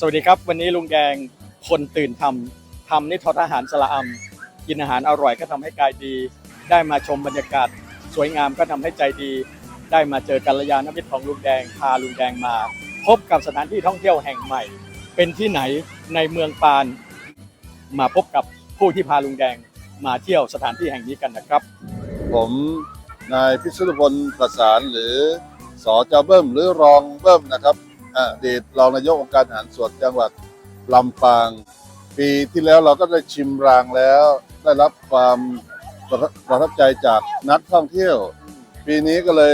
สวัสดีครับ วันนี้ลุงแดงคนตื่นทำทำนี่ทอดอาหารสละอำกินอาหารอร่อยก็ทำให้กายดี ได้มาชมบรรยากาศ สวยงามก็ทำให้ใจดี ได้มาเจอกัลยาณมิตรของลุงแดงพาลุงแดงมา พบกับสถานที่ท่องเที่ยวแห่งใหม่ เป็นที่ไหนในเมืองปาน มาพบกับผู้ที่พาลุงแดงมาเที่ยวสถานที่แห่งนี้กันนะครับ ผมนายพิสุพลประสานหรือสอจเบิ้มหรือรองเบิ้มนะครับ อดีตรองนายกองค์การอาหารส่วนจังหวัดลำปาง ปีที่แล้วเราก็ได้ชิมรางแล้ว ได้รับความประทับใจจากนักท่องเที่ยว ปีนี้ก็เลย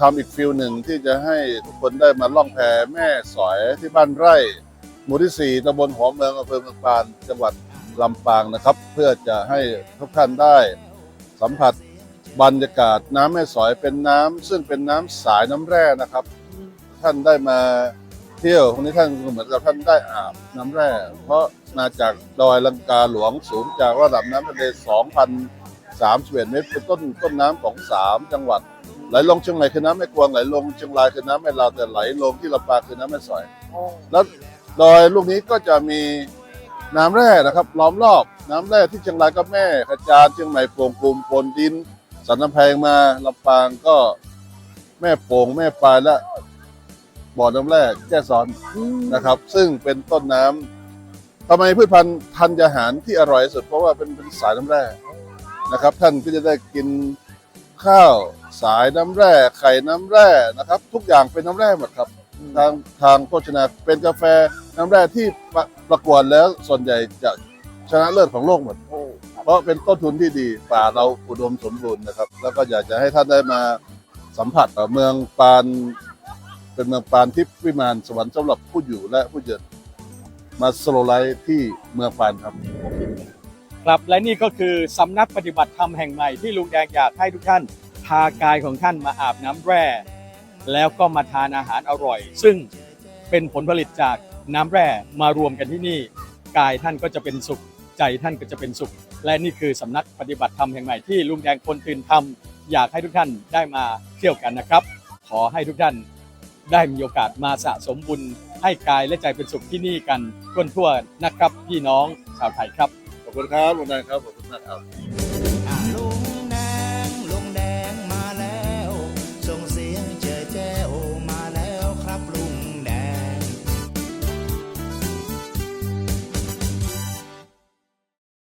ทำอีกฟิลหนึ่งที่จะให้ทุกคนได้มาล่องแพแม่สอยที่บ้านไร่หมู่ที่ 4ตำบลหัวเมืองอำเภอเมืองปานจังหวัดลำปางนะครับ เพื่อจะให้ทุกท่านได้สัมผัสบรรยากาศน้ำแม่สอยเป็นน้ำซึ่งเป็นน้ำสายน้ำแร่นะครับ ท่านได้มา เที่ยววันนี้ท่านเหมือนกับท่านได้อาบน้ำแร่ เพราะมาจากดอยลังกาหลวงสูงจากระดับน้ำทะเล 2,031 เมตรเป็นต้นต้นน้ำของ 3 จังหวัด ไหลลงเชียงใหม่คือน้ำแม่กวงไหลลงเชียงรายคือน้ำแม่ลาวแต่ไหลลงที่ลำปางคือน้ำแม่สอย แล้วดอยลูกนี้ก็จะมีน้ำแร่นะครับล้อมรอบน้ำแร่ที่เชียงรายก็แม่ขจารเชียงใหม่โป่งกลุ่มโพนดิน สันน้ำแพงมาลำปางก็แม่โป่งแม่ปลายและ บ่อน้ำแร่แจ้ซ้อนนะครับ ซึ่งเป็นต้นน้ำทำไมพืชพันธุ์ธัญญาหารที่อร่อยที่สุดเพราะว่าเป็นเป็นสายน้ำแร่นะครับ ท่านก็จะได้กินข้าวสายน้ำแร่ ไข่น้ำแร่นะครับ ทุกอย่างเป็นน้ำแร่หมดครับ ทางทางโภชนาเป็นกาแฟน้ำแร่ที่ประประกวดแล้วส่วนใหญ่จะชนะเลิศของโลกหมดเพราะเป็นต้นทุนที่ดีป่าเราอุดมสมบูรณ์นะครับ แล้วก็อยากจะให้ท่านได้มาสัมผัสกับเมืองปาน เป็นเมืองปานทิพย์วิมานสวรรค์สำหรับผู้อยู่และผู้เยือนมาสโลไลท์ที่เมืองปานครับ ครับและนี่ก็คือสำนักปฏิบัติธรรมแห่งใหม่ที่ลุงแดงอยากให้ทุกท่านพากายของท่านมาอาบน้ำแร่แล้วก็มาทานอาหารอร่อย ซึ่งเป็นผลผลิตจากน้ำแร่มารวมกันที่นี่ กายท่านก็จะเป็นสุขใจท่านก็จะเป็นสุข และนี่คือสำนักปฏิบัติธรรมแห่งใหม่ที่ลุงแดงคนตื่นธรรมอยากให้ทุกท่านได้มาเที่ยวกันนะครับ ขอให้ทุกท่าน ได้มีโอกาสมาสะสมบุญให้กายและใจเป็นสุขที่นี่กันทั่วๆนะครับ พี่น้องชาวไทยครับ ขอบคุณครับคุณนายครับ ขอบคุณมากครับ